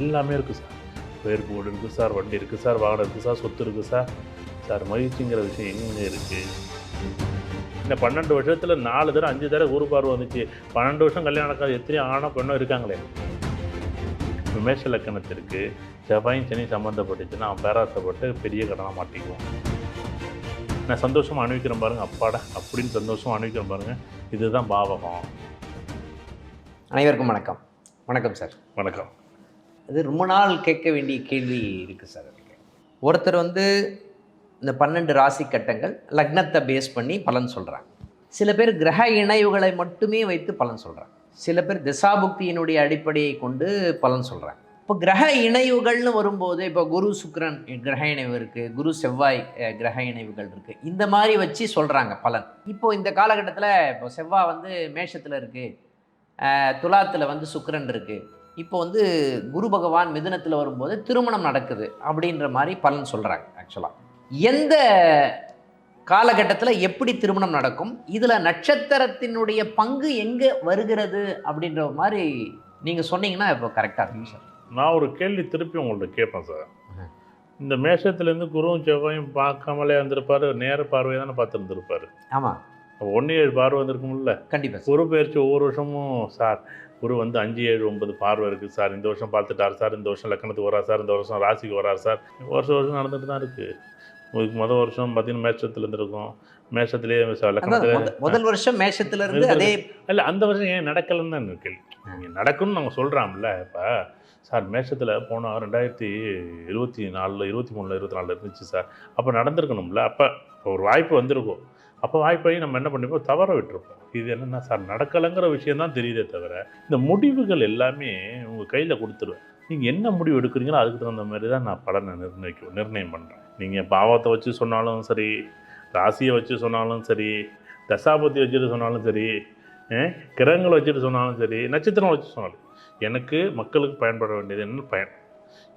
எல்லாமே இருக்குது சார். பேர் போர்டு இருக்குது சார் வண்டி இருக்குது சார் வாகனம் இருக்குது சார் சொத்து இருக்குது சார். சார் மகிழ்ச்சிங்கிற விஷயம் எங்கே இருக்குது இந்த பன்னெண்டு வருஷத்தில் நாலு தடவை அஞ்சு தடவை குரு பார்வை வந்துச்சு. பன்னெண்டு வருஷம் கல்யாணம் நடக்காது எத்தனையோ ஆணோ பெண்ணோ இருக்காங்களே. மேஷ லக்கணத்திற்கு செவ்வாயும் சனி சம்மந்தப்பட்டுச்சுன்னா அவன் பேராசப்பட்டு பெரிய கடனாக மாட்டிக்குவான். நான் சந்தோஷமாக அனுபவிக்கிறேன் பாருங்க அப்பாடா அப்படின்னு சந்தோஷமாக அனுபவிக்கிறேன் பாருங்க. இதுதான் பாவகம். அனைவருக்கும் வணக்கம். வணக்கம் சார். வணக்கம். அது ரொம்ப நாள் கேட்க வேண்டிய கேள்வி இருக்குது சார் அதுக்கு ஒருத்தர் வந்து இந்த பன்னெண்டு ராசி கட்டங்கள் லக்னத்தை பேஸ் பண்ணி பலன் சொல்கிறாங்க சில பேர் கிரக இணைவுகளை மட்டுமே வைத்து பலன் சொல்கிறாங்க சில பேர் திசாபுக்தியினுடைய அடிப்படையை கொண்டு பலன் சொல்கிறாங்க இப்போ கிரக இணைவுகள்னு வரும்போது இப்போ குரு சுக்ரன் கிரக இணைவு இருக்குது குரு செவ்வாய் கிரக இணைவுகள் இருக்குது இந்த மாதிரி வச்சு சொல்கிறாங்க பலன். இப்போது இந்த காலகட்டத்தில் இப்போ செவ்வாய் வந்து மேஷத்தில் இருக்குது துலாத்தில் வந்து சுக்ரன் இருக்குது இப்போ வந்து குரு பகவான் மிதுனத்தில் வரும்போது திருமணம் நடக்குது அப்படின்ற மாதிரி பலன் சொல்கிறாங்க ஆக்சுவலாக எந்த காலகட்டத்தில் எப்படி திருமணம் நடக்கும்? இதில் நட்சத்திரத்தினுடைய பங்கு எங்கே வருகிறது அப்படின்ற மாதிரி நீங்கள் சொன்னீங்கன்னா இப்போ கரெக்டாக இருக்கும் சார். நான் ஒரு கேள்வி திருப்பி உங்கள்ட்ட கேட்பேன் சார். இந்த மேஷத்துலேருந்து குருவும் செவ்வாயும் பார்க்காமலே இருந்திருப்பாரு நேர பார்வையை தானே பார்த்துருந்துருப்பாரு. ஆமாம் ஒன்று ஏழு பார்வை வந்திருக்கும்ல. கண்டிப்பாக குரு பயிற்சி ஒவ்வொரு வருஷமும் சார். குரு வந்து அஞ்சு ஏழு ஒன்பது பார்வை இருக்குது சார். இந்த வருஷம் பார்த்துட்டார் சார். இந்த வருஷம் லக்கணத்துக்கு வரார் சார். இந்த வருஷம் ராசிக்கு வரார் சார். வருஷம் வருஷம் நடந்துட்டு தான் இருக்குது இதுக்கு முதல் வருஷம் பார்த்தீங்கன்னா மேஷத்துல இருந்திருக்கும். மேஷத்துலேயே லக்கணத்தில் முத- முதல் வருஷம் மேஷத்துல இருந்து அதே இல்லை அந்த வருஷம் ஏன் நடக்கலைன்னு தான் கேள்வி. நீங்கள் நடக்கும்னு நம்ம சொல்கிறோம்ல இப்போ சார் மேஷத்தில் போன ரெண்டாயிரத்தி இருபத்தி நாலில் இருபத்தி மூணில் இருபத்தி நாலில் இருந்துச்சு சார். அப்போ நடந்திருக்கணும்ல. அப்போ ஒரு வாய்ப்பு வந்திருக்கும். அப்போ வாய்ப்பையும் நம்ம என்ன பண்ணிப்போம்? தவற விட்டுருப்போம். இது என்னென்னா சார் நடக்கலைங்கிற விஷயம் தான் தெரியுதே தவிர இந்த முடிவுகள் எல்லாமே உங்கள் கையில் கொடுத்துருவேன். நீங்கள் என்ன முடிவு எடுக்கிறீங்களோ அதுக்கு தகுந்த மாதிரி தான் நான் பலனை நிர்ணயிக்கும் நிர்ணயம் பண்ணுறேன் நீங்கள் பாவத்தை வச்சு சொன்னாலும் சரி ராசியை வச்சு சொன்னாலும் சரி தசாபதி வச்சுட்டு சொன்னாலும் சரி கிரகங்களை வச்சுட்டு சொன்னாலும் சரி நட்சத்திரம் வச்சு சொன்னாலும் எனக்கு மக்களுக்கு பயன்பட வேண்டியது என்ன பயன்?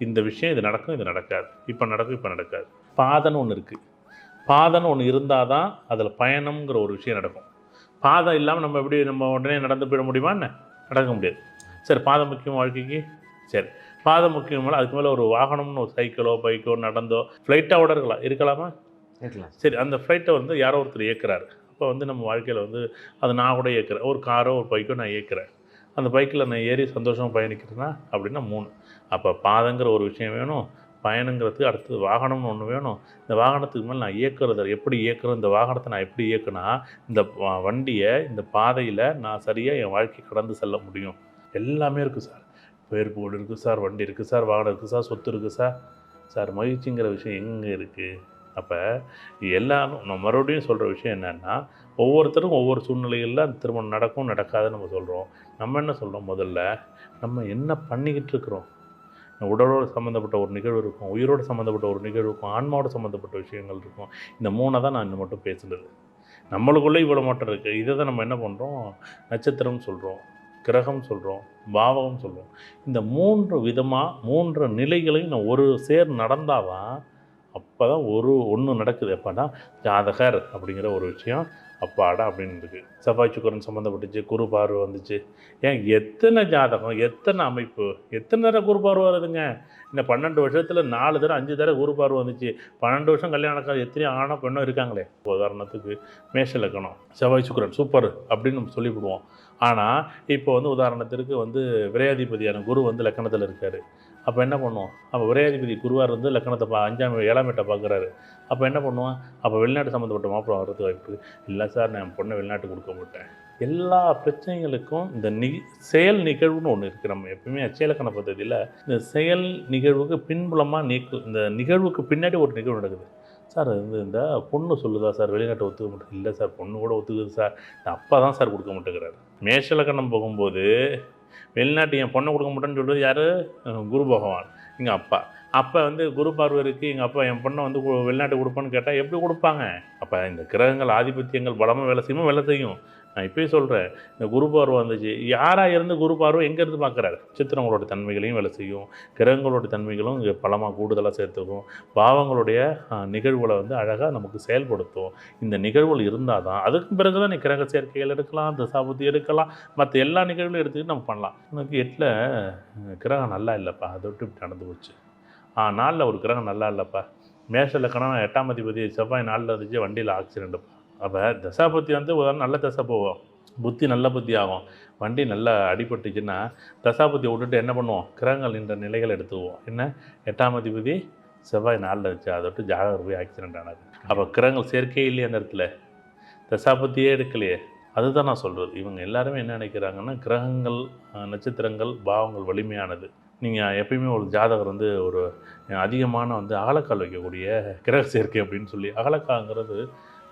இந்த விஷயம் இது நடக்கும் இது நடக்காது. இப்போ நடக்கும் இப்போ நடக்காது. பாதன்னு ஒன்று இருக்குது பாதன்னு ஒன்று இருந்தால் தான் அதில் பயணம்ங்கிற ஒரு விஷயம் நடக்கும். பாதம் இல்லாமல் நம்ம எப்படி நம்ம உடனே நடந்து போயிட முடியுமா என்ன? நடக்க முடியாது. சரி பாதம் முக்கியம் வாழ்க்கைக்கு? சரி. பாதம் முக்கியம் மேலே அதுக்கு மேலே ஒரு வாகனம்னு ஒரு சைக்கிளோ பைக்கோ நடந்தோ ஃப்ளைட்டாக கூட இருக்கலாம். இருக்கலாமா? இருக்கலாம். சரி அந்த ஃப்ளைட்டை வந்து யாரோ ஒருத்தர் இயக்குறாரு. அப்போ வந்து நம்ம வாழ்க்கையில் வந்து அது நான் கூட இயக்குறேன். ஒரு காரோ ஒரு பைக்கோ நான் இயக்குறேன். அந்த பைக்கில் நான் ஏறி சந்தோஷமாக பயணிக்கிறேன்னா அப்படின்னா மூணு. அப்போ பாதங்கிற ஒரு விஷயம் வேணும். பயணங்கிறதுக்கு அடுத்தது வாகனம்னு ஒன்று வேணும். இந்த வாகனத்துக்கு மேலே நான் இயக்குறது எப்படி இயக்குறேன்? இந்த வாகனத்தை நான் எப்படி இயக்குனா இந்த வண்டியை இந்த பாதையில் நான் சரியாக என் வாழ்க்கை கடந்து செல்ல முடியும். எல்லாமே இருக்குது சார். பேர் போர்டு இருக்குது சார் வண்டி இருக்குது சார் வாகனம் இருக்குது சார் சொத்து இருக்குது சார். சார் மகிழ்ச்சிங்கிற விஷயம் எங்கே இருக்குது அப்போ எல்லாரும் நான் மறுபடியும் சொல்கிற விஷயம் என்னென்னா ஒவ்வொருத்தரும் ஒவ்வொரு சூழ்நிலைகளில் அந்த திருமணம் நடக்கும் நடக்காதுன்னு நம்ம சொல்கிறோம் நம்ம என்ன சொல்கிறோம் முதல்ல நம்ம என்ன பண்ணிக்கிட்டு இருக்கிறோம்? உடலோடு சம்மந்தப்பட்ட ஒரு நிகழ்வு இருக்கும் உயிரோடு சம்மந்தப்பட்ட ஒரு நிகழ்வு இருக்கும் ஆன்மாவோட சம்மந்தப்பட்ட விஷயங்கள் இருக்கும். இந்த மூணை தான் நான் இன்னும் மட்டும் பேசுனது. நம்மளுக்குள்ளே இவ்வளோ மட்டும் இருக்குது இதை தான் நம்ம என்ன பண்ணுறோம் நட்சத்திரம் சொல்கிறோம் கிரகம் சொல்கிறோம் பாவகம் சொல்கிறோம் இந்த மூன்று விதமாக மூன்று நிலைகளையும் நான் ஒரு சேர் நடந்தாதான் அப்போ தான் ஒரு ஒன்று நடக்குது. எப்போனா ஜாதகர் அப்படிங்கிற ஒரு விஷயம். அப்பாடா அப்படின்னு இருக்குது செவ்வாய் சுக்கரன் சம்மந்தப்பட்டுச்சு குரு பார்வை வந்துச்சு. ஏன் எத்தனை ஜாதகம் எத்தனை அமைப்பு எத்தனை தடவை குரு பார்வை வருதுங்க? இந்த பன்னெண்டு வருஷத்தில் நாலு தடவை அஞ்சு தடவை குரு பார்வை வந்துச்சு. பன்னெண்டு வருஷம் கல்யாணம் நடக்காது எத்தனையோ ஆணோ பெண்ணோ இருக்காங்களே. உதாரணத்துக்கு மேஷ லக்கணம் செவ்வாய் சுக்கரன் சூப்பர் அப்படின்னு நம்ம சொல்லிவிடுவோம். ஆனால் இப்போ வந்து உதாரணத்திற்கு வந்து விரையாதிபதியான குரு வந்து லக்கணத்தில் இருக்கார். அப்போ என்ன பண்ணுவோம்? அப்போ விரையாதிபதி குருவார் வந்து லக்கணத்தை பா அஞ்சாம் ஏழாம் எட்டை பார்க்குறாரு. அப்போ என்ன பண்ணுவான் அப்போ வெளிநாட்டு சம்மந்தப்பட்ட மாப்பிளம் வர்றதுக்கு வாய்ப்பு இல்லை சார் நான் என் பொண்ணை வெளிநாட்டு கொடுக்க மாட்டேன். எல்லா பிரச்சனைகளுக்கும் இந்த நி செயல் நிகழ்வுன்னு ஒன்று இருக்குது நம்ம எப்பவுமே அச்சேலக்கண பദ്ധதியில் இந்த செயல் நிகழ்வுக்கு பின்புலமாக நீக்கு இந்த நிகழ்வுக்கு பின்னாடி ஒரு நிகழ்வு நடக்குது. சார் வந்து இந்த பொண்ணு சொல்லுதா சார்? வெளிநாட்டை ஒத்துக்க மாட்டேன். இல்லை சார் பொண்ணு கூட ஒத்துக்குது சார். இந்த அப்பா தான் சார் கொடுக்க மாட்டேங்கிறாரு. மேஷலக்கணம் போகும்போது வெளிநாட்டு என் பொண்ணை கொடுக்க மாட்டேன்னு சொல்கிறது யார்? குரு பகவான் எங்கள் அப்பா. அப்போ வந்து குரு பார்வை இருக்குது எங்கள் அப்பா என் பொண்ணை வந்து வெளிநாட்டு கொடுப்பான்னு கேட்டால் எப்படி கொடுப்பாங்க? அப்போ இந்த கிரகங்கள் ஆதிபத்தியங்கள் பலமாக வேலை செய்யுமோ வேலை செய்யும். நான் இப்பயே சொல்கிறேன் இந்த குரு பார்வை வந்துச்சு. யாராக இருந்து குரு பார்வை எங்கேருந்து பார்க்குறாரு சித்திரங்களோட தன்மைகளையும் வேலை செய்யும். கிரகங்களோட தன்மைகளும் இங்கே பலமாக கூடுதலாக சேர்த்துக்கும். பாவங்களுடைய நிகழ்வுகளை வந்து அழகாக நமக்கு செயல்படுத்தும். இந்த நிகழ்வுகள் இருந்தால் தான் அதுக்கு பிறகு தான் நீ கிரக சேர்க்கைகள் எடுக்கலாம் தசாபுத்தி எடுக்கலாம் மற்ற எல்லா நிகழ்வுகளும் எடுத்துக்கிட்டு நம்ம பண்ணலாம். எனக்கு எட்டில் கிரகம் நல்லா இல்லைப்பா. அதை விட்டு இப்படி நடந்து போச்சு. ஆ நாளில் ஒரு கிரகம் நல்லா இல்லைப்பா. மேஷ லக்கணம் எட்டாம் அதிபதி செவ்வாய் நாளில் இருந்துச்சு வண்டியில் ஆக்சிடென்ட்டுப்பா அப்போ தசாபத்தி வந்து உதாரணம் நல்ல தசை போவோம். புத்தி நல்ல புத்தி ஆகும். வண்டி நல்லா அடிபட்டுச்சுன்னா தசாபுத்தியை விட்டுட்டு என்ன பண்ணுவோம்? கிரகங்கள் என்ற நிலைகளை எடுத்துவோம் என்ன? எட்டாம் அதிபதி செவ்வாய் நாளில் வச்சு அதை விட்டு ஜாதகர் போய் ஆக்சிடென்ட் ஆனது அப்போ கிரகங்கள் சேர்க்கையே இல்லையே அந்த இடத்துல? தசாபத்தியே எடுக்கலையே. அதுதான் நான் சொல்கிறது இவங்க எல்லாருமே என்ன நினைக்கிறாங்கன்னா கிரகங்கள் நட்சத்திரங்கள் பாவங்கள் வலிமையானது. நீங்கள் எப்பயுமே ஒரு ஜாதகர் வந்து ஒரு அதிகமான வந்து அகலக்கால் வைக்கக்கூடிய கிரக சேர்க்கை அப்படின்னு சொல்லி அகலக்காங்கிறது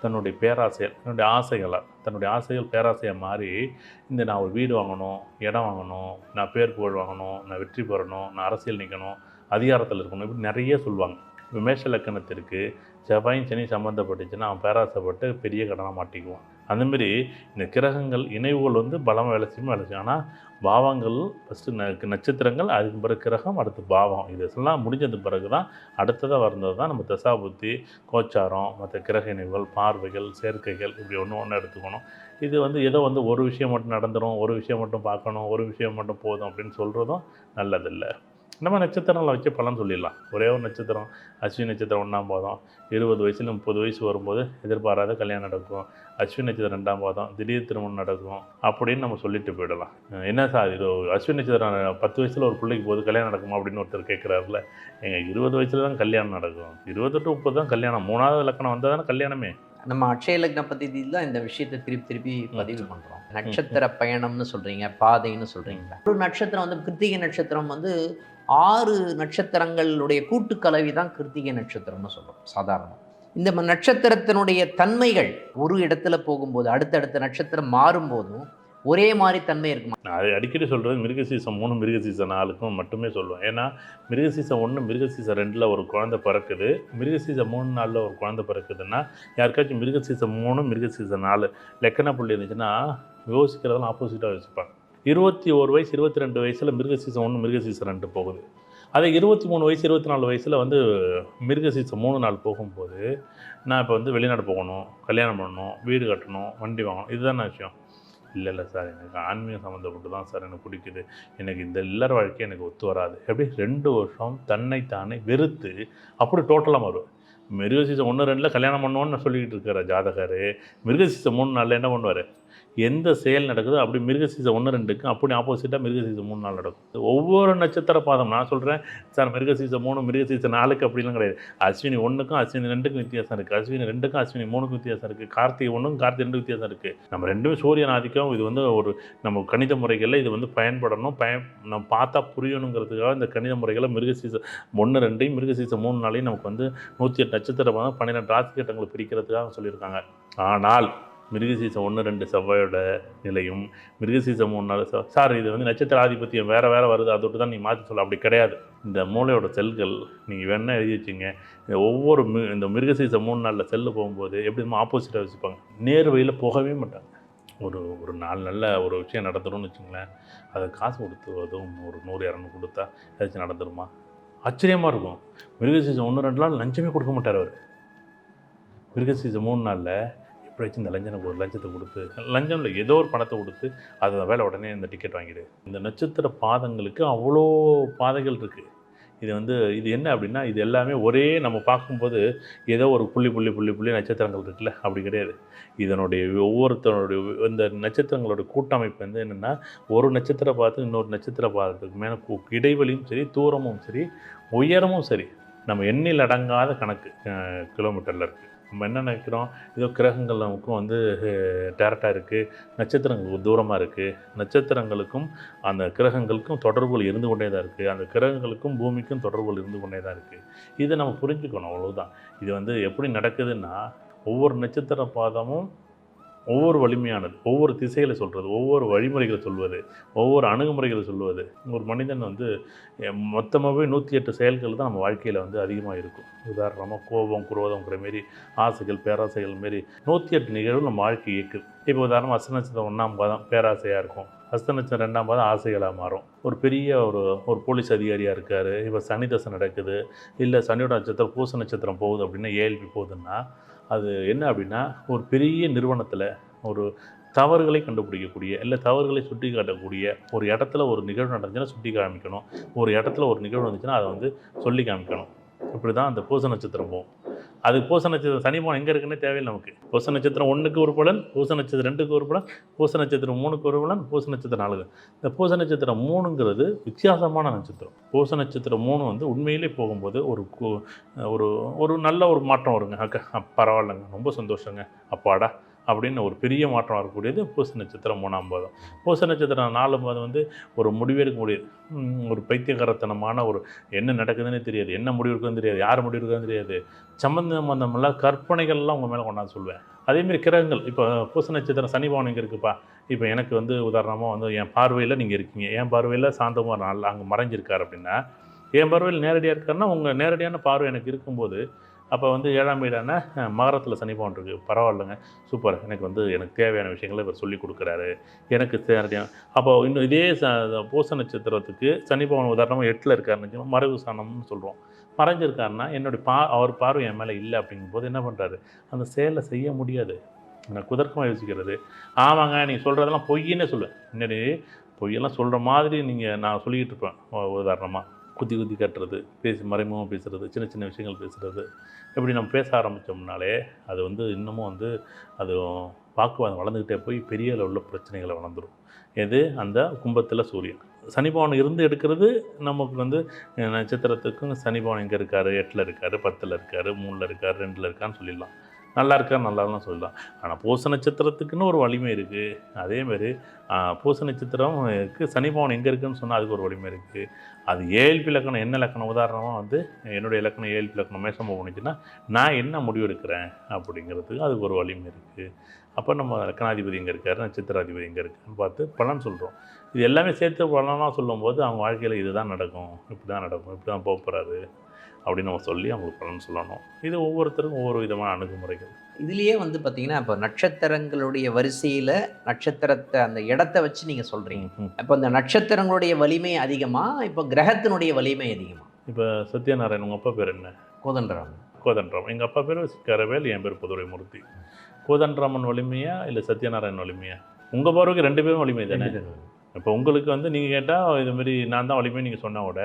தன்னுடைய பேராசைகள் தன்னுடைய ஆசைகளை தன்னுடைய ஆசைகள் பேராசையாக மாறி இந்த நான் ஒரு வீடு வாங்கணும் இடம் வாங்கணும் நான் பேர் புகழ் வாங்கணும் நான் வெற்றி பெறணும் நான் அரசியல் நிற்கணும் அதிகாரத்தில் இருக்கணும் இப்படி நிறைய சொல்லுவாங்க. இப்போ மேஷ லக்கணத்திற்கு செவ்வாயும் சனி சம்மந்தப்பட்டுச்சுன்னா அவன் பேராசைப்பட்டு பெரிய கடனாக மாட்டிக்குவான். அந்தமாரி இந்த கிரகங்கள் இணைவுகள் வந்து பலம் வேலை செய்யும் வேலை செய்யும். ஆனால் பாவங்கள் ஃபஸ்ட்டு ந நட்சத்திரங்கள் அதுக்கு பிறகு கிரகம் அடுத்து பாவம். இதெல்லாம் முடிஞ்சது பிறகு தான் அடுத்ததாக வந்தது தான் நம்ம தசாபுத்தி கோச்சாரம் மற்ற கிரக இணைவுகள் பார்வைகள் சேர்க்கைகள் இப்படி ஒன்று ஒன்று எடுத்துக்கணும். இது வந்து ஏதோ வந்து ஒரு விஷயம் மட்டும் நடந்துடும் ஒரு விஷயம் மட்டும் பார்க்கணும் ஒரு விஷயம் மட்டும் போதும் அப்படின்னு சொல்கிறதும் நல்லதில்லை. நம்ம நட்சத்திரங்களை வச்சு பலன் சொல்லிடலாம். ஒரே ஒரு நட்சத்திரம் அஸ்வினி நட்சத்திரம் ஒன்றாம் பாதம். இருபது வயசுல முப்பது வயசு வரும்போது எதிர்பாராத கல்யாணம் நடக்கும். அஸ்வினி நட்சத்திரம் ரெண்டாம் பாதம் திடீர் திருமணம் நடக்கும் அப்படின்னு நம்ம சொல்லிட்டு போயிடலாம். என்ன சார் இது? அஸ்வினி நட்சத்திரம் பத்து வயசில் ஒரு பிள்ளைக்கு போது கல்யாணம் நடக்குமா அப்படின்னு ஒருத்தர் கேட்குறாருல எங்கள் இருபது வயசில் தான் கல்யாணம் நடக்கும். இருபது டு முப்பது தான் கல்யாணம். மூணாவது லக்கணம் வந்தால் தானே கல்யாணமே. நம்ம அக்ஷய லக்ன பற்றி தான் இந்த விஷயத்தை திருப்பி திருப்பி பதிவு பண்ணுறோம் நட்சத்திர பயணம்னு சொல்றீங்க பாதைன்னு சொல்றீங்களா? ஒரு நட்சத்திரம் வந்து கிருத்திகை நட்சத்திரம் வந்து ஆறு நட்சத்திரங்களுடைய கூட்டுக்கலவை தான் கிருத்திகை நட்சத்திரம்னு சொல்றோம் சாதாரணம். இந்த நட்சத்திரத்தினுடைய தன்மைகள் ஒரு இடத்துல போகும்போது அடுத்தடுத்த நட்சத்திரம் மாறும்போதும் ஒரே மாதிரி தன்மை இருக்குமா நான் அது அடிக்கடி சொல்கிறது மிருகசீசம் மூணு மிருகசீசம் நாலுக்கும் மட்டுமே சொல்லுவேன் ஏன்னா மிருகசீசம் ஒன்று மிருகசீசம் ரெண்டில் ஒரு குழந்தை பிறக்குது மிருகசீசம் மூணு நாளில் ஒரு குழந்தை பிறக்குதுன்னா யாருக்காச்சும் மிருகசீசம் மூணு மிருகசீசம் நாலு லெக்கன புள்ளி இருந்துச்சுன்னா யோசிக்கிறதெல்லாம் ஆப்போசிட்டாக யோசிப்பாங்க இருபத்தி ஒரு வயசு இருபத்தி ரெண்டு வயசில் மிருகசீசம் ஒன்று மிருகசீசம் ரெண்டு போகுது அதே இருபத்தி மூணு வயசு இருபத்தி நாலு வயசில் வந்து மிருகசீசம் மூணு நாள் போகும்போது நான் இப்போ வந்து வெளிநாடு போகணும் கல்யாணம் பண்ணணும் வீடு கட்டணும் வண்டி வாங்கணும் இதுதான் விஷயம் இல்லை இல்லை சார். எனக்கு ஆன்மீகம் சம்மந்தப்பட்டு தான் சார் எனக்கு பிடிக்குது. எனக்கு இந்த இல்லற வாழ்க்கை எனக்கு ஒத்து வராது. எப்படி ரெண்டு வருஷம் தன்னைத்தானே வெறுத்து அப்படி டோட்டலாக மாறும் மிருகசீசம் ஒன்று ரெண்டில் கல்யாணம் பண்ணுவோன்னு சொல்லிக்கிட்டு இருக்கிற ஜாதகர் மிருகசீசம் மூணு நாளில் என்ன பண்ணுவார்? எந்த செயல் நடக்குதோ அப்படி மிருகசீசம் ஒன்று ரெண்டுக்கும் அப்படி ஆப்போசிட்டாக மிருகசீசம் மூணு நாள் நடக்கும். ஒவ்வொரு நட்சத்திர பாதம் நான் சொல்கிறேன் சார் மிருகசீசம் மூணு மிருகசீசம் நாலுக்கு அப்படிலாம் கிடையாது. அஸ்வினி ஒன்றுக்கும் அஸ்வினி ரெண்டுக்கும் வித்தியாசம் இருக்குது அஸ்வினி ரெண்டுக்கும் அஸ்வினி மூணுக்கும் வித்தியாசம் இருக்குது கார்த்திகை ஒன்றுக்கும் கார்த்திகை ரெண்டு வித்தியாசம் இருக்குது நம்ம ரெண்டுமே சூரியன் ஆதிக்கம். இது வந்து ஒரு நம்ம கணித முறைகளில் இது வந்து பயன்படணும். பயன் நம்ம பார்த்தா புரியணுங்கிறதுக்காக இந்த கணித முறைகளை மிருகசீசம் ஒன்று ரெண்டையும் மிருகசீசம் மூணு நாளையும் நமக்கு வந்து நூற்றி எட்டு நட்சத்திரம் பாதம் பன்னிரெண்டு ராசி கட்டங்களை பிரிக்கிறதுக்காக சொல்லியிருக்காங்க. ஆனால் மிருகசீசம் ஒன்று ரெண்டு செவ்வாயோட நிலையும். மிருகசீசம் மூணு நாள் சார் இது வந்து நட்சத்திர ஆதிபத்தியம் வேறு வேறு வருது. அதோட்டு தான் நீங்கள் மாற்றி சொல்ல அப்படி கிடையாது. இந்த மூளையோட செல்கள் நீங்கள் வேணால் எழுதி வச்சுங்க. இந்த ஒவ்வொரு மி இந்த மிருகசீசம் மூணு நாளில் செல்லு போகும்போது எப்படி ஆப்போசிட்டாக வச்சுப்பாங்க. நேர் வழியில் போகவே மாட்டாங்க. ஒரு ஒரு நாலு நல்ல ஒரு விஷயம் நடந்துரும்னு வச்சுங்களேன். அதை காசு கொடுத்து அதுவும் ஒரு நூறு இரநூறு கொடுத்தா ஏதாச்சும் நடந்துருமா? ஆச்சரியமாக இருக்கும். மிருகசீசம் ஒன்று ரெண்டு நாள் லஞ்சமே கொடுக்க மாட்டார் அவர். மிருகசீசம் மூணு நாளில் வச்சு இந்த லஞ்சனை ஒரு லஞ்சத்தை கொடுத்து லஞ்சம் ஏதோ ஒரு பணத்தை கொடுத்து அதை வேலை உடனே இந்த டிக்கெட் வாங்கிடு. இந்த நட்சத்திர பாதங்களுக்கு அவ்வளோ பாதைகள் இருக்குது இது வந்து இது என்ன அப்படின்னா இது எல்லாமே ஒரே நம்ம பார்க்கும்போது ஏதோ ஒரு புள்ளி புள்ளி புள்ளி புள்ளி நட்சத்திரங்கள் இருக்குல்ல? அப்படி கிடையாது. இதனுடைய ஒவ்வொருத்தனுடைய இந்த நட்சத்திரங்களோட கூட்டமைப்பு வந்து என்னென்னா ஒரு நட்சத்திர பாதத்துக்கு இன்னொரு நட்சத்திர பாதத்துக்கு மேலே இடைவெளியும் சரி தூரமும் சரி உயரமும் சரி. நம்ம எண்ணில் அடங்காத கணக்கு கிலோமீட்டரில் இருக்குது நம்ம என்ன நினைக்கிறோம்? ஏதோ கிரகங்கள் நமக்கும் வந்து டேரக்டாக இருக்குது நட்சத்திரங்களுக்கு தூரமாக இருக்குது நட்சத்திரங்களுக்கும் அந்த கிரகங்களுக்கும் தொடர்புகள் இருந்து கொண்டே தான் இருக்குது அந்த கிரகங்களுக்கும் பூமிக்கும் தொடர்புகள் இருந்து கொண்டே தான் இருக்குது இதை நம்ம புரிஞ்சுக்கணும் அவ்வளோதான் இது வந்து எப்படி நடக்குதுன்னா ஒவ்வொரு நட்சத்திர பாதமும் ஒவ்வொரு வலிமையானது ஒவ்வொரு திசைகளை சொல்கிறது ஒவ்வொரு வழிமுறைகளை சொல்வது ஒவ்வொரு அணுகுமுறைகளை சொல்வது. ஒரு மனிதன் வந்து மொத்தமாகவே நூற்றி எட்டு செயல்கள் தான் நம்ம வாழ்க்கையில் வந்து அதிகமாக இருக்கும். உதாரணமாக கோபம் குரோதம்ங்கிற மாரி ஆசைகள் பேராசைகள் மாரி நூற்றி எட்டு நிகழ்வு நம்ம வாழ்க்கை இயக்குது இப்போ உதாரணமாக அஸ்த நட்சத்திரம் ஒன்றாம் பாதம் பேராசையாக இருக்கும். அஸ்த நட்சத்திரம் ரெண்டாம் பாதம் ஆசைகளாக மாறும். ஒரு பெரிய ஒரு ஒரு போலீஸ் அதிகாரியாக இருக்கார். இப்போ சனி தசை நடக்குது. இல்லை சனியோட நட்சத்திரம் பூச நட்சத்திரம் போகுது அப்படின்னா ஏஎல்பி போகுதுன்னா அது என்ன அப்படின்னா ஒரு பெரிய நிறுவனத்தில் ஒரு தவறுகளை கண்டுபிடிக்கக்கூடிய இல்லை தவறுகளை சுட்டி காட்டக்கூடிய ஒரு இடத்துல ஒரு நிகழ்வு நடந்துச்சுன்னா சுட்டி காமிக்கணும் ஒரு இடத்துல ஒரு நிகழ்வு வந்துச்சுன்னா அதை வந்து சொல்லி காமிக்கணும். இப்படி தான் அந்த பூச நட்சத்திரம் போகும். அது பூச நட்சத்திரம் சனி போன எங்கே இருக்குன்னே தேவையில்லை நமக்கு. பூச நட்சத்திரம் ஒன்றுக்கு ஒரு பலன் பூச நட்சத்திரம் ரெண்டுக்கு ஒரு பலன் பூச நட்சத்திரம் மூணுக்கு ஒரு பலன் பூச நட்சத்திரம் நாலுக்கு. இந்த பூச நட்சத்திரம் மூணுங்கிறது வித்தியாசமான நட்சத்திரம். பூச நட்சத்திரம் மூணு வந்து உண்மையிலே போகும்போது ஒரு ஒரு ஒரு நல்ல ஒரு மாற்றம் வருங்க. அக்கா பரவாயில்லைங்க. ரொம்ப சந்தோஷங்க. அப்பாடா. அப்படின்னு ஒரு பெரிய மாற்றம் வரக்கூடியது பூச நட்சத்திரம் மூணாம் பாதம். பூச நட்சத்திரம் நாலு பாதம் வந்து ஒரு முடிவெடுக்க முடியாது. ஒரு பைத்தியகரத்தனமான ஒரு என்ன நடக்குதுன்னு தெரியாது. என்ன முடிவு இருக்குன்னு தெரியாது. யார் முடிவு இருக்குன்னு தெரியாது. சம்பந்த சம்பந்தமெல்லாம் கற்பனைகள்லாம் உங்கள் மேலே கொண்டாந்து சொல்லுவேன். அதேமாரி கிரகங்கள். இப்போ பூச நட்சத்திரம் சனி பவன் இங்கே இருக்குப்பா? இப்போ எனக்கு வந்து உதாரணமாக வந்து என் பார்வையில் நீங்கள் இருக்கீங்க. என் பார்வையில் சாந்தமாக நல்லா அங்கே மறைஞ்சிருக்கார் அப்படின்னா என் பார்வையில் நேரடியாக இருக்காருன்னா உங்கள் நேரடியான பார்வை எனக்கு இருக்கும்போது அப்போ வந்து ஏழாம் வீடான மகரத்தில் சனி பவன் இருக்குது பரவாயில்லைங்க. சூப்பர். எனக்கு வந்து எனக்கு தேவையான விஷயங்களை இவர் சொல்லி கொடுக்குறாரு. எனக்கு தேவையான அப்போ இன்னும் இதே ச- பூச நட்சத்திரத்துக்கு சனி பவன் உதாரணமாக எட்டில் இருக்காருன்னு மறைவு சாணம்னு சொல்கிறோம் மறைஞ்சிருக்காருன்னா என்னுடைய பா அவர் பார்வை என் மேலே இல்லை அப்படிங்கும்போது என்ன பண்ணுறாரு அந்த செயலை செய்ய முடியாது. நான் குதர்க்கமாக யோசிக்கிறது. ஆமாங்க நீங்கள் சொல்கிறதெல்லாம் பொய்ன்னே சொல்லுவேன் என்னடி பொய்யெல்லாம் சொல்கிற மாதிரி நீங்கள் நான் சொல்லிக்கிட்டு இருப்பேன் உதாரணமாக குத்தி குத்தி கட்டுறது பேசி மறைமுகமாக பேசுகிறது சின்ன சின்ன விஷயங்கள் பேசுகிறது இப்படி நம்ம பேச ஆரம்பித்தோம்னாலே அது வந்து இன்னமும் வந்து அது வாக்குவாதம் வளர்ந்துக்கிட்டே போய் பெரிய அளவில் பிரச்சனைகளை வளர்ந்துடும் எது? அந்த கும்பத்தில் சூரியன். சனிபவன் இருந்து எடுக்கிறது நமக்கு வந்து நட்சத்திரத்துக்கும் சனிபவன் எங்கே இருக்கார் எட்டில் இருக்கார் பத்தில் இருக்கார் மூணில் இருக்கார் ரெண்டில் இருக்கான்னு சொல்லிடலாம். நல்லா இருக்கா நல்லாலாம் சொல்லலாம். ஆனால் பூச நட்சத்திரத்துக்குன்னு ஒரு வலிமை இருக்குது அதேமாரி பூச நட்சத்திரம்க்கு இருக்குது பவன் எங்கே இருக்குதுன்னு சொன்னால் அதுக்கு ஒரு வலிமை இருக்குது அது ஏழ்பி இலக்கணம் என்ன இலக்கணம்? உதாரணமாக வந்து என்னுடைய இலக்கணம் ஏழ்பி இலக்கணம் மேசம் போணுச்சுன்னா நான் என்ன முடிவு எடுக்கிறேன் அப்படிங்கிறதுக்கு அதுக்கு ஒரு வலிமை இருக்குது அப்போ நம்ம லக்கணாதிபதி எங்கே இருக்கார் நட்சத்திராதிபதி எங்கே இருக்காருன்னு பார்த்து பலன் சொல்கிறோம் இது எல்லாமே சேர்த்து பலனாக சொல்லும்போது அவங்க வாழ்க்கையில் இதுதான் நடக்கும் இப்படி தான் நடக்கும் இப்படி தான் போக போகிறாரு அப்படின்னு நம்ம சொல்லி அவங்களுக்கு பலன் சொல்லணும். இது ஒவ்வொருத்தருக்கும் ஒவ்வொரு விதமான அணுகுமுறைகள். இதுலயே வந்து பார்த்தீங்கன்னா இப்போ நட்சத்திரங்களுடைய வரிசையில் நட்சத்திரத்தை அந்த இடத்த வச்சு நீங்கள் சொல்கிறீங்க. அப்போ இந்த நட்சத்திரங்களுடைய வலிமை அதிகமா இப்போ கிரகத்தினுடைய வலிமை அதிகமா? இப்போ சத்யநாராயண் உங்கள் அப்பா பேர் என்ன? கோதண்டராம் கோதண்டராமன். எங்கள் அப்பா பேர் கரவேல் என் பேர் புதுரை மூர்த்தி கோதண்டராமன் வலிமையா இல்லை சத்யநாராயண் வலிமையா? உங்கள் பார்வைக்கு ரெண்டு பேரும் வலிமை தானே? இப்போ உங்களுக்கு வந்து நீங்கள் கேட்டால் இது மாதிரி நான் தான் வலிமை நீங்கள் சொன்னா கூட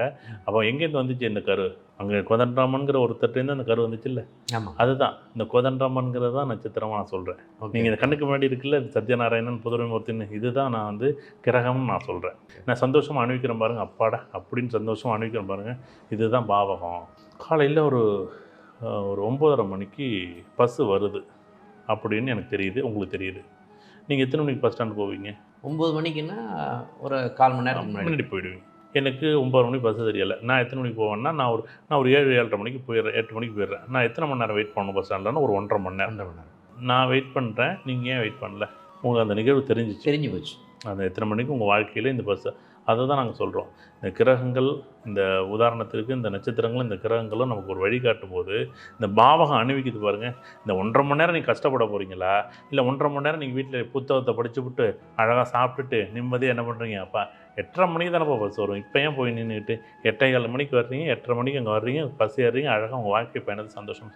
அப்போ எங்கேருந்து வந்துச்சு இந்த கரு? அங்கே கோதண்டராமன்கிற ஒருத்தர்ட்டேருந்து அந்த கரு வந்துச்சு இல்லை ஆமாம் அதுதான். இந்த கோதண்டராமன்கிறது தான் நட்சத்திரமாக நான் சொல்கிறேன் நீங்கள் இந்த கண்ணுக்கு முன்னாடி இருக்குல்ல சத்யநாராயணன் புதுரை மூர்த்தின்னு இதுதான் நான் வந்து கிரகம்னு நான் சொல்கிறேன் நான் சந்தோஷமாக அனுபவிக்கிறேன் பாருங்க. அப்பாடா அப்படின்னு சந்தோஷமாக அனுபவிக்கிறேன் பாருங்க. இதுதான் பாவகம். காலையில் ஒரு ஒரு ஒம்போதரை மணிக்கு பஸ்ஸு வருது. அப்படின்னு எனக்கு தெரியுது உங்களுக்கு தெரியுது. நீங்கள் எத்தனை மணிக்கு பஸ் ஸ்டாண்ட் போவீங்க? ஒம்பது மணிக்குன்னா ஒரு கால் மணி நேரத்துக்கு முன்னாடி. போயிடுவீங்க. எனக்கு ஒம்பது மணிக்கு பஸ்ஸு தெரியல. நான் எத்தனை மணிக்கு போவேன்னா நான் ஒரு நான் ஒரு ஏழு ஏழரை மணிக்கு போயிடுறேன் எட்டு மணிக்கு போயிடுறேன். நான் எத்தனை மணி நேரம் வெயிட் பண்ணணும் பஸ் ஸ்டாண்ட்லன்னா ஒரு ஒன்றரை மணி நேரம். மணி நேரம். நான் வெயிட் பண்ணுறேன் நீங்கள் ஏன் வெயிட் பண்ணல? உங்களுக்கு அந்த நிகழ்வு தெரிஞ்சிச்சு. தெரிஞ்சு போச்சு. அந்த எத்தனை மணிக்கு உங்கள் வாழ்க்கையில் இந்த பஸ் அதை தான் நாங்கள் சொல்கிறோம் இந்த கிரகங்கள் இந்த உதாரணத்திற்கு இந்த நட்சத்திரங்கள் இந்த கிரகங்களும் நமக்கு ஒரு வழிகாட்டும் போது இந்த பாவகம் அணிவிக்குது பாருங்கள் இந்த ஒன்றரை மணி நேரம் நீங்கள் கஷ்டப்பட போகிறீங்களா இல்லை ஒன்றரை மணி நேரம் நீங்கள் வீட்டில் புத்தகத்தை படிச்சுவிட்டு அழகாக சாப்பிட்டுட்டு நிம்மதியாக என்ன பண்ணுறீங்க அப்பா எட்டரை மணிக்கு தானே பஸ் வரும். இப்போ ஏன் போய் நின்றுக்கிட்டு எட்டே கால் மணிக்கு வர்றீங்க எட்டரை மணிக்கு அங்கே வர்றீங்க பஸ் ஏறுறீங்க அழகாக உங்கள் வாழ்க்கை பயணத்தை சந்தோஷம்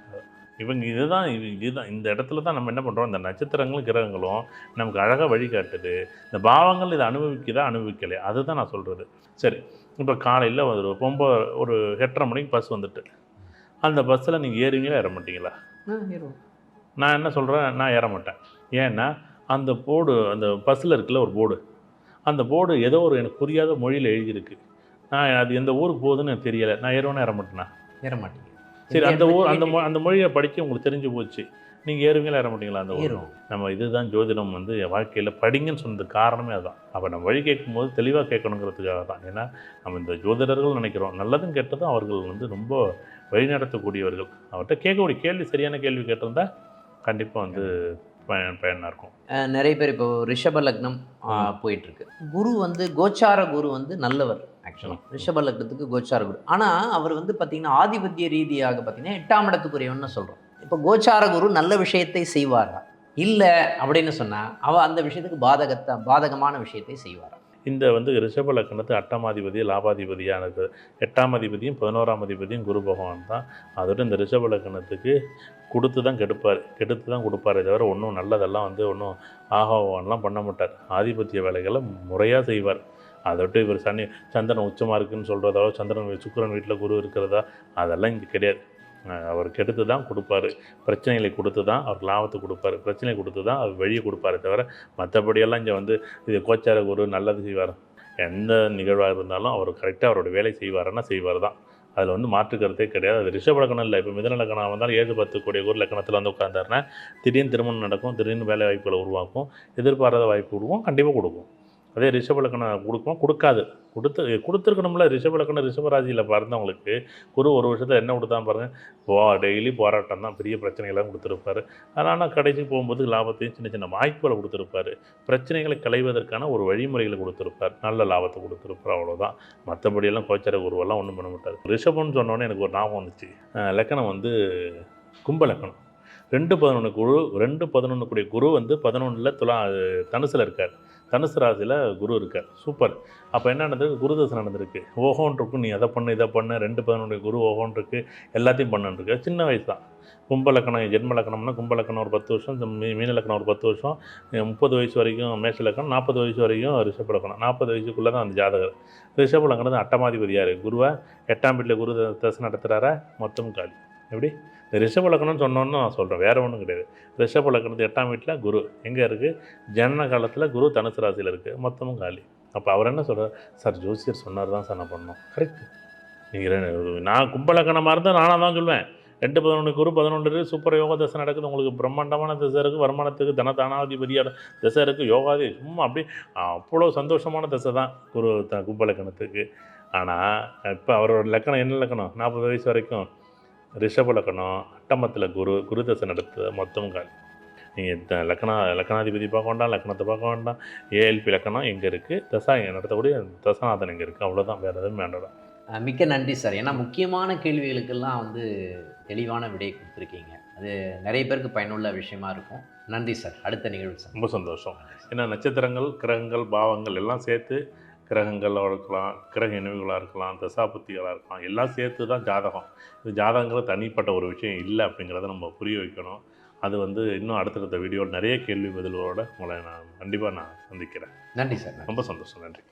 இவங்க இதுதான் இது இதுதான் இந்த இடத்துல தான் நம்ம என்ன பண்ணுறோம் இந்த நட்சத்திரங்களும் கிரகங்களும் நமக்கு அழகாக வழிகாட்டுது. இந்த பாவங்கள் இதை அனுபவிக்குதா அனுபவிக்கலை? அதுதான் நான் சொல்கிறது சரி இப்போ காலையில் ஒரு ஒம்பது ஒரு எட்டரை மணிக்கு பஸ் வந்துட்டு. அந்த பஸ்ஸில் நீங்கள் ஏறுவீங்களா ஏற மாட்டீங்களா? நான் என்ன சொல்கிறேன் நான் ஏற மாட்டேன். ஏன்னா அந்த போர்டு அந்த பஸ்ஸில் இருக்குல்ல ஒரு போர்டு. அந்த போர்டு ஏதோ ஒரு எனக்கு புரியாத மொழியில் எழுதியிருக்கு. நான் அது எந்த ஊருக்கு போகுதுன்னு எனக்கு தெரியலை. நான் ஏறுவேனா ஏற மாட்டேனா? ஏற மாட்டீங்க. சரி அந்த ஊர் அந்த மொ- அந்த மொழியை படித்து உங்களுக்கு தெரிஞ்சு போச்சு. நீங்கள் ஏறுவீங்களா ஏற மாட்டீங்களா அந்த ஊர் நம்ம இதுதான் ஜோதிடம் வந்து வாழ்க்கையில் படிங்கன்னு சொன்னதுக்கு காரணமே அதுதான் அப்போ நம்ம வழி கேட்கும்போது தெளிவாக கேட்கணுங்கிறதுக்காக தான். ஏன்னா நம்ம இந்த ஜோதிடர்கள் நினைக்கிறோம். நல்லதும் கெட்டதும் அவர்கள் வந்து ரொம்ப வழிநடத்தக்கூடியவர்கள் அவர்கிட்ட கேட்கக்கூடிய கேள்வி சரியான கேள்வி கேட்டிருந்தா கண்டிப்பாக வந்து பயன் பயனாக இருக்கும். நிறைய பேர் இப்போ ரிஷப லக்னம் ஆஹ், போயிட்டு இருக்கு குரு வந்து கோச்சார குரு வந்து நல்லவர் ஆக்சுவலாக ரிஷப லக்னத்துக்கு கோச்சார குரு. ஆனால் அவர் வந்து பார்த்தீங்கன்னா ஆதிபத்திய ரீதியாக பார்த்தீங்கன்னா எட்டாம் இடத்துக்குரியவன்னு சொல்கிறோம் இப்போ கோச்சார குரு நல்ல விஷயத்தை செய்வாரா? இல்லை அப்படின்னு சொன்னால் அவ அந்த விஷயத்துக்கு பாதகத்தை பாதகமான விஷயத்தை செய்வாரா? இந்த வந்து ரிஷப லக்னத்து அட்டமாதிபதி லாபாதிபதியானது. எட்டாம் அதிபதியும் பதினோராம் அதிபதியும் குரு பகவான் தான். அதோட இந்த ரிஷப லக்னத்துக்கு கொடுத்து தான் கெடுப்பார். கெடுத்து தான் கொடுப்பாரே தவிர ஒன்றும் நல்லதெல்லாம் வந்து ஒன்றும் ஆகவான்லாம் பண்ண மாட்டார். ஆதிபத்திய வேலைகளை முறையாக செய்வார். அதை விட்டு இவர் சனி சந்திரன் உச்சமாக இருக்குன்னு சொல்கிறதோ சந்திரன் சுக்கரன் வீட்டில் குரு இருக்கிறதா அதெல்லாம் இங்கே கிடையாது. அவர் கெடுத்து தான் கொடுப்பாரு. பிரச்சனைகளை கொடுத்து தான் அவர் லாபத்தை கொடுப்பாரு. பிரச்சனை கொடுத்து தான் அவர் வழியை கொடுப்பாரே தவிர மற்றபடியெல்லாம் இங்கே வந்து இது கோச்சார குரு நல்லது செய்வார்? எந்த நிகழ்வாக இருந்தாலும் அவர் கரெக்டாக அவரோட வேலை செய்வாருன்னா செய்வார் தான் அதில் வந்து மாற்று கருத்தே கிடையாது. அது ரிஷப லக்கணம் இல்லை. இப்போ மிதன லக்கணம் வந்தாலும் ஏழு பத்து கோடி ஒரு லக்கணத்தில் வந்து உட்காந்தாருன்னா திடீர்னு திருமணம் நடக்கும் திடீர்னு வேலை வாய்ப்புகளை உருவாக்கும் எதிர்பாராத வாய்ப்பு கொடுக்கும் கண்டிப்பாக கொடுக்கும். அதே ரிஷபலக்கணம் லக்கணம் கொடுக்கும் கொடுக்காது. கொடுத்து கொடுத்துருக்கணும்ல. ரிஷபலக்கணம் ரிஷபராஜியில் பிறந்தவங்களுக்கு குரு ஒரு வருஷத்தில் என்ன கொடுத்தா பாருங்கள் போ டெய்லி போராட்டம் தான். பெரிய பிரச்சனைகள்லாம் கொடுத்துருப்பாரு. ஆனால் கடைசி போகும்போது லாபத்தையும் சின்ன சின்ன வாய்ப்புகளை கொடுத்துருப்பாரு. பிரச்சனைகளை களைவதற்கான ஒரு வழிமுறைகளை கொடுத்துருப்பார். நல்ல லாபத்தை கொடுத்துருப்பார். அவ்வளோதான் மற்றபடியெல்லாம் கோச்சர குருவெல்லாம் ஒன்றும் பண்ண மாட்டார். ரிஷபம்னு சொன்னோன்னே எனக்கு ஒரு ஞாபகம் வந்துச்சு. லக்கணம் வந்து கும்ப லக்கணம். ரெண்டு பதினொன்று குரு ரெண்டு பதினொன்று கூடிய குரு வந்து பதினொன்றில் துலா தனுசில் இருக்கார். தனுசு ராசியில் குரு இருக்கார். சூப்பர். அப்போ என்ன நடந்திருக்கு? குரு தசை நடந்திருக்கு. ஓஹோன் இருக்கும் நீ அதை பண்ணு இதை பண்ணு ரெண்டு பதினொன்று குரு ஓஹோன் இருக்கு எல்லாத்தையும் பண்ணுன்னு இருக்கு சின்ன வயசு தான் கும்பலக்கணம் ஜென்மலக்கணம்னா ஜென்ம லக்கணம்னா ஒரு பத்து வருஷம் மீ- மீன லக்கணம் ஒரு பத்து வருஷம் முப்பது வயசு வரைக்கும் மேஷ லக்கணம் நாற்பது வயசு வரைக்கும் ரிஷப லக்கணம். நாற்பது வயசுக்குள்ளே தான் அந்த ஜாதகர். ரிஷப லக்கணம் அட்டமாதிபதியார் குருவை எட்டாம் வீட்டில் குரு த- தசை நடத்துகிறாரா மொத்தம் காலி. எப்படி? இந்த ரிஷப சொன்னோன்னு நான் சொல்கிறேன் வேறு ஒன்றும் கிடையாது. ரிஷப லக்கணத்து எட்டாம் வீட்டில் குரு. எங்கே இருக்குது ஜனன காலத்தில் குரு தனுசு ராசியில் இருக்குது மொத்தமும் காலி. அப்போ அவர் என்ன சொல்கிறார் சார் ஜோசியர் சொன்னார் தான் சார் நான் பண்ணோம் கரெக்ட் நீங்கள் நான் கும்பலக்கணமாக இருந்தால் நானாக தான் சொல்லுவேன் ரெண்டு பதினொன்று குரு பதினொன்று சூப்பர் யோகா தசை நடக்குது. உங்களுக்கு பிரம்மாண்டமான தசை இருக்குது வருமானத்துக்கு தனதானாதிபதியான தசை இருக்குது யோகாதி சும்மா அப்படி அவ்வளோ சந்தோஷமான தசை தான் குரு த கும்பலக்கணத்துக்கு ஆனால் இப்போ அவரோட லக்கணம் என்ன லக்கணம்? நாற்பது வயசு வரைக்கும். ரிஷப லக்கணம் அட்டமத்தில் குரு குரு தசை நடத்து மொத்தம் காலி. நீங்கள் லக்கணா லக்கணாதிபதி பார்க்க வேண்டாம் லக்கணத்தை பார்க்க வேண்டாம். ஏஎல்பி லக்கணம் எங்கே இருக்குது தசா இங்கே நடத்தக்கூடிய தசாநாதன் எங்கே இருக்குது அவ்வளோதான் வேறு எதுவும் வேண்டாம். மிக்க நன்றி சார். ஏன்னா முக்கியமான கேள்விகளுக்கெல்லாம் வந்து தெளிவான விடை கொடுத்துருக்கீங்க. அது நிறைய பேருக்கு பயனுள்ள விஷயமா இருக்கும். நன்றி சார். அடுத்த நிகழ்வு சார். ரொம்ப சந்தோஷம். ஏன்னா நட்சத்திரங்கள் கிரகங்கள் பாவங்கள் எல்லாம் சேர்த்து கிரகங்களாக இருக்கலாம் கிரக இணைவுகளாக இருக்கலாம் தசாபுத்திகளாக இருக்கலாம் எல்லாம் சேர்த்து தான் ஜாதகம். இது ஜாதகங்கிறது தனிப்பட்ட ஒரு விஷயம் இல்லை அப்படிங்கிறத நம்ம புரிய வைக்கணும். அது வந்து இன்னும் அடுத்தடுத்த வீடியோவில் நிறைய கேள்வி பதில்களோட உங்களை நான் கண்டிப்பாக நான் சந்திக்கிறேன். நன்றி சார் ரொம்ப சந்தோஷம் நன்றி.